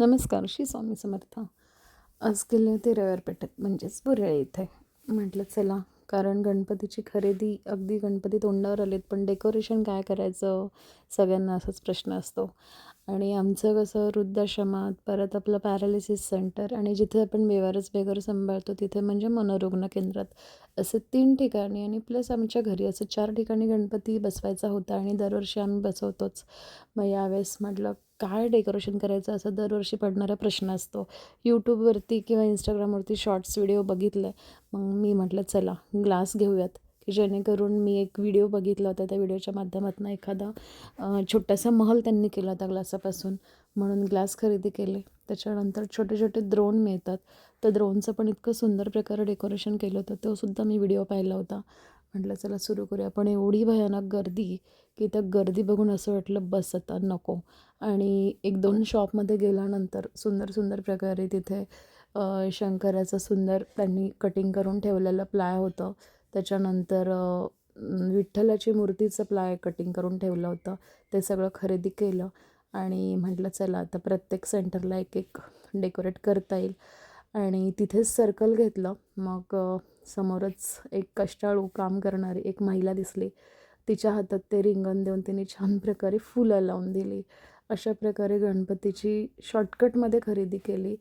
नमस्कार श्री स्वामी समर्थ. आज गेले होते रविवारपेठेत म्हणजेच बुरळे इथे. म्हटलं चला कारण गणपतीची खरेदी अगदी गणपती तोंडावर आलेत पण डेकोरेशन काय करायचं? सगळ्यांना असाच प्रश्न असतो. आणि आमचं कसं वृद्धाश्रमात परत आपलं पॅरालिसिस सेंटर आणि जिथे आपण बेवारस बेघर सांभाळतो तिथे म्हणजे मनोरुग्ण केंद्रात. असे तीन ठिकाणी आणि प्लस आमच्या घरी असं चार ठिकाणी गणपती बसवायचा होता आणि दरवर्षी आम्ही बसवतोच. मग यावेळेस म्हटलं काय डेकोरेशन करायचं असा दरवर्षी पडणारा प्रश्न असतो. यूट्यूबवरती किंवा इंस्टाग्रामवरती शॉर्ट्स व्हिडिओ बघितले मग मी म्हटलं चला ग्लास घेऊयात. की जेणेकरून मी एक व्हिडिओ बघितला होता त्या व्हिडिओच्या माध्यमातून एखादा छोटासा महल त्यांनी केला होता ग्लासापासून म्हणून ग्लास खरेदी केले. त्याच्यानंतर छोटे छोटे द्रोण मिळतात. तर द्रोणचं पण इतकं सुंदर प्रकारे डेकोरेशन केलं होतं. तो सुद्धा मी व्हिडिओ पाहिला होता. म्हटलं चला सुरू करूया. पण एवढी भयानक गर्दी की त्या गर्दी बघून असं वाटलं बस आता नको. आणि एक दोन शॉपमध्ये गेल्यानंतर सुंदर सुंदर प्रकारे तिथे शंकराचं सुंदर त्यांनी कटिंग करून ठेवलेलं प्लाय होतं. त्याच्यानंतर विठ्ठलाची मूर्तीचं प्लाय कटिंग करून ठेवलं होतं. ते सगळं खरेदी केलं आणि म्हटलं चला आता प्रत्येक सेंटरला एक एक डेकोरेट करता येईल. आणि तिथेच सर्कल घेतलं. मग समोरच एक कष्टाळू काम करणारी एक महिला दिसली. तिच्या हातात ते रिंगण देऊन तिने छान प्रकारे फुलं लावून दिली. अशा प्रकारे गणपतीची शॉर्टकटमध्ये खरेदी केली.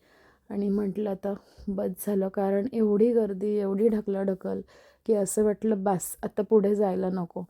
आणि म्हटलं आता बस झालं. कारण एवढी गर्दी एवढी ढकलाढकल की असं वाटलं बस आता पुढे जायला नको.